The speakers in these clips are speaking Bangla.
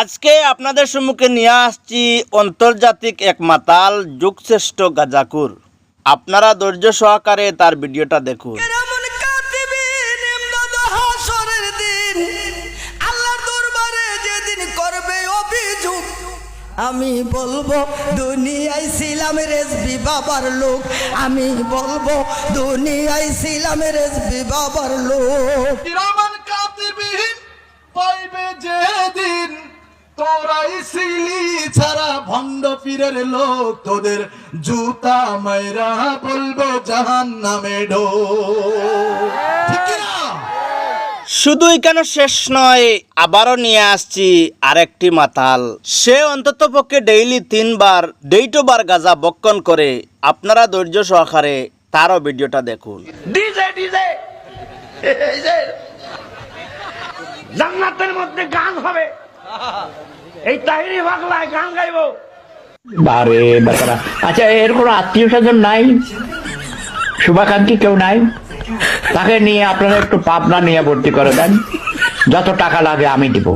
আজকে আপনাদের সম্মুখে নিয়ে আসছি আন্তর্জাতিক এক মাতাল যুগশ্রেষ্ঠ গাজাকুর। আপনারা ধৈর্য সহকারে তার ভিডিওটা দেখুন। আমি বলব দুনিয়ায় ছিলাম রেজবি বাবার লোক। আমি বলব দুনিয়ায় ছিলাম রেজবি বাবার লোক। তোরাই সিলি ছাড়া ভণ্ড পীরের লোক তোদের জুতা মাইরা বলব জাহান নামে ঢো ঠিক কি না? শুধু কেন শেষ নয় আবারও নিয়ে আসছি আরেকটি মাতাল। সে অন্তত পক্ষে ডেইলি তিনবার ডেইটোবার গাজা বক্ষণ করে। আপনারা ধৈর্য সহকারে তারও ভিডিওটা দেখুন। জান্নাতের মধ্যে গান হবে। এই তাহিরি পাগলায় গান গাইবো। বারে বেচারা আচ্ছা এর কোনো আত্মীয় স্বজন নাই? শুভাকাঙ্ক্ষী কেউ নাই? তাকে নিয়ে আপনারা একটু পাবনা নিয়ে ভর্তি করে দেন। যত টাকা লাগে আমি দিব।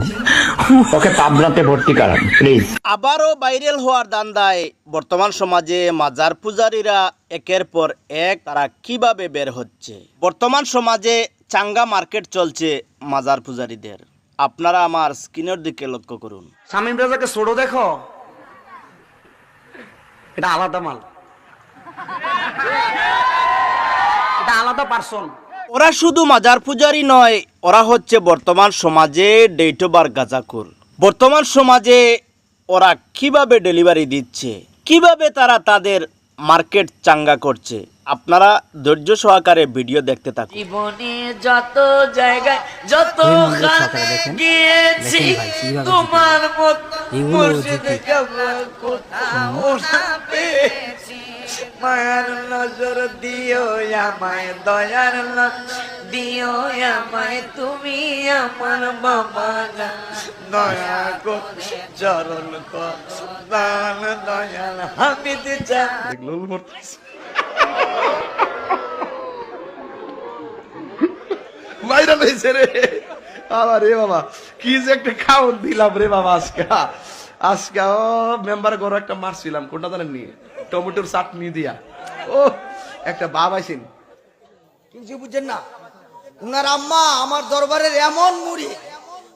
ওকে পাবনাতে ভর্তি করান প্লিজ আবারও ভাইরাল হওয়ার দান্দায় বর্তমান সমাজে মাজার পূজারীরা একের পর এক তারা কীভাবে বের হচ্ছে? বর্তমান সমাজে চাঙ্গা মার্কেট চলছে মাজার পূজারীদের। আপনারা আমার স্ক্রিনের দিকে লক্ষ্য করুন। শামীম রাজাকে ছোট দেখো। এটা আলাদা মাল। এটা আলাদা পার্সন ওরা শুধু মাজার পূজারি নয় ওরা হচ্ছে বর্তমান সমাজে ডেটবার গাজাকুর বর্তমান সমাজে ওরা কীভাবে ডেলিভারি দিচ্ছে কীভাবে তারা তাদের মার্কেট চাঙ্গা করছে আপনারা ধৈর্য সহকারে ভিডিও দেখতে থাকুন। জীবনে যত জায়গায় যত খানে গিয়েছি তোমার মত মুর্শিদে কোথাও না পেয়েছি মায়ার নজর দিও আমায় দয়ার নজর দিও আমায় তুমি আমার বাবা না। দয়া করে চরণ দান দয়াল হামিদ চা ভাইরাল হয়েছে রে। বাবা রে বাবা কি যে একটা দিলাম রে বাবা আজকে। আজকে ও মেম্বার ঘর একটা মারছিলাম কোনটা জানেন নি? টমেটোর চাটনি দিয়া। ও একটা বাপ আইসেন কিছু বুঝছেন না উনার আম্মা আমার দরবারের এমন মুড়ি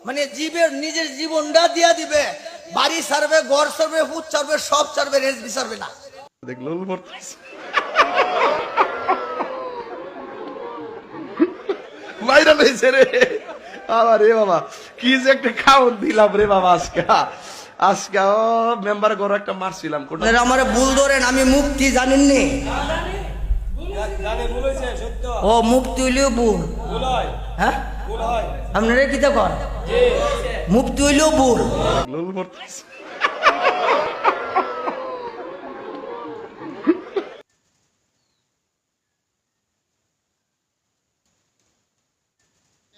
মানে জীবের নিজের জীবনটা দিয়া দিবে। বাড়ি সারবে ঘর সারবে ফুট সারবে সব সারবে রেজবি সারবে না। দেখল ভাইরাল হয়েছে রে। বাবা রে বাবা কি যে একটা খাওন দিলাম রে বাবা আজকে। আজকে ও মেম্বার ঘর একটা মারছিলাম কোনটা আমার ভুল ধরেন আমি মুক্তি জানেননি। ও মুক্তি হইলেও ভুল। হ্যাঁ? আপনারা কি কর মুক্তি হইলেও ভুল।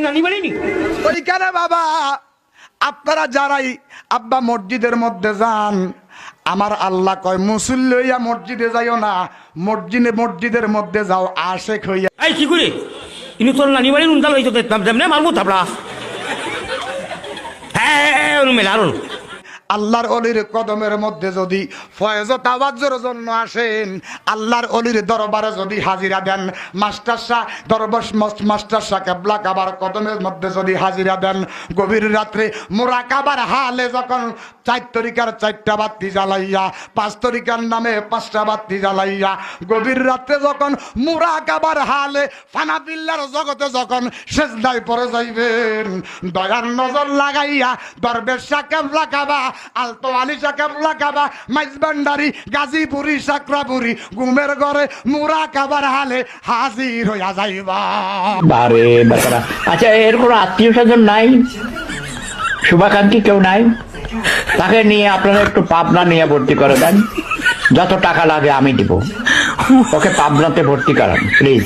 নানি বলেনি ওইখানে বাবা আপনারা যারাই আব্বা মসজিদের মধ্যে যান আমার আল্লাহ কয় মুসুল লইয়া মসজিদে যাইও না মসজিদে মসজিদের মধ্যে যাও আশেক হইয়া। এই কি করে? ইনু তোর নানি বাড়ি উন্দাল হইতো দেখতাম মারবো তাপড়া হ্যাঁ মেলা আরও। আল্লাহর অলির কদমের মধ্যে যদি ফয়েজ তাওয়াজ্জুর জন্য আসেন, আল্লাহর অলির দরবারে যদি হাজিরা দেন, মাস্টার শাহ দরবার মাস্টার শাহ কেবলা কাবার কদমের মধ্যে যদি হাজিরা দেন, গভীর রাত্রে মোরা কাবার হালে যখন চার তরিকার চারটা বাতি জ্বালাইয়া, পাঁচ তরিকার নামে পাঁচটা বাতি জ্বালাইয়া, গভীর রাত্রে যখন মুরা কাবার হালে ফানা বিল্লার জগতে যখন শেষদায় পরে যাইবেন, দয়ার নজর লাগাইয়া দরবেশ শাহ কেবলা কাবা আলতো আলী শাহ কাবা মাইজবান্ডারি, গাজীপুরি, সাকরাপুরি ঘুমের ঘরে মুরা কাবার হালে হাজির হইয়া যাইবা। বারে বেচারা আচ্ছা এর কোনো আত্মীয় স্বজন নাই? শুভাকাঙ্ক্ষী কেউ নাই? তাকে নিয়ে আপনারা একটু পাবনা নিয়ে ভর্তি করে দেন। যত টাকা লাগে আমি দিব। ওকে পাবনাতে ভর্তি করান প্লিজ